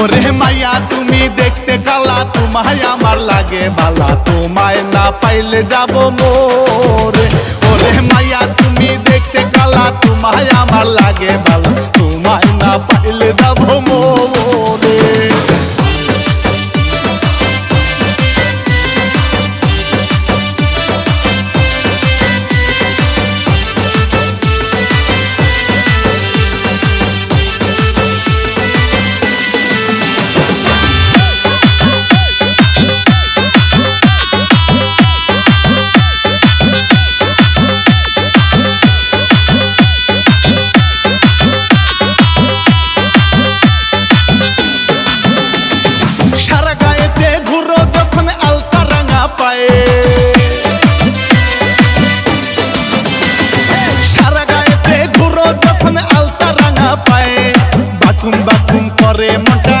ওরে মাইয়া তুমি দেখতে কালা তোমায় আমার লাগে বালা তোমায় না পাইলে যাব মোরে ওরে মাইয়া তুমি দেখতে কালা তোমায় আমার লাগে বালা তোমায় না পাইলে যাব মোরে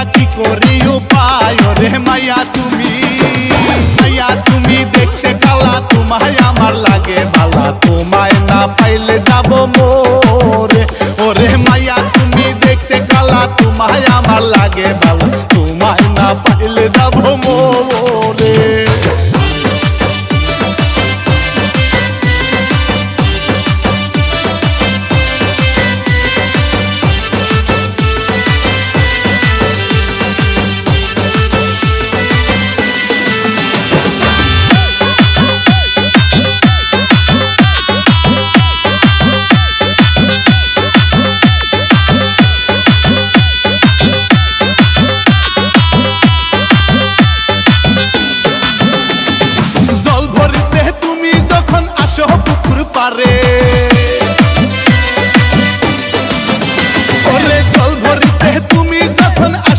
মনটা কি করি উপায় রে মাইয়া তুমি মাইয়া তুমি দেখতে কালা তোমায় আমার লাগে ভালা তোমায় না পাইলে যাব মোরে ওরে মাইয়া তুমি দেখতে কালা তোমায় আমার লাগে ভালা তোমায় না পাইলে যাব মোরে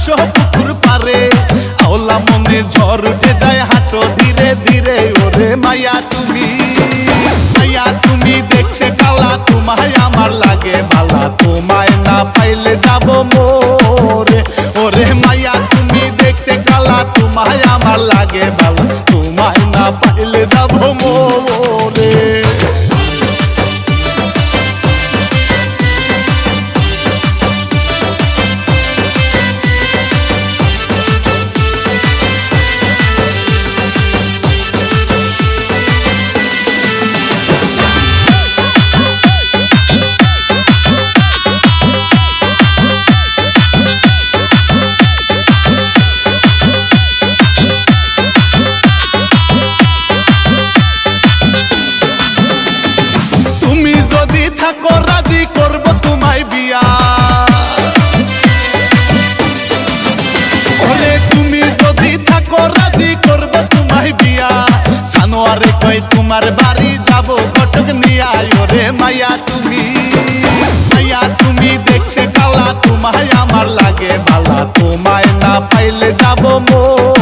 আসো পুকুর পারে আওলা মনে ঝড় উঠে যায় হাঁটো ধীরে ধীরে। ওরে মাইয়া তুমি মাইয়া তুমি দেখতে কালা, তোমায় আমার লাগে বালা তোমায় না পাইলে যাব মোরে। ওরে মাইয়া তুমি দেখতে কালা, তোমায় আমার লাগে বালা তোমায় না পাইলে যাব তোমার বাড়ি যাব, কটক নিয়া ওরে মাইয়া তুমি। মাইয়া তুমি দেখতে কালা, তোমায় আমার লাগে ভালা তোমায় না পাইলে যাব মোরে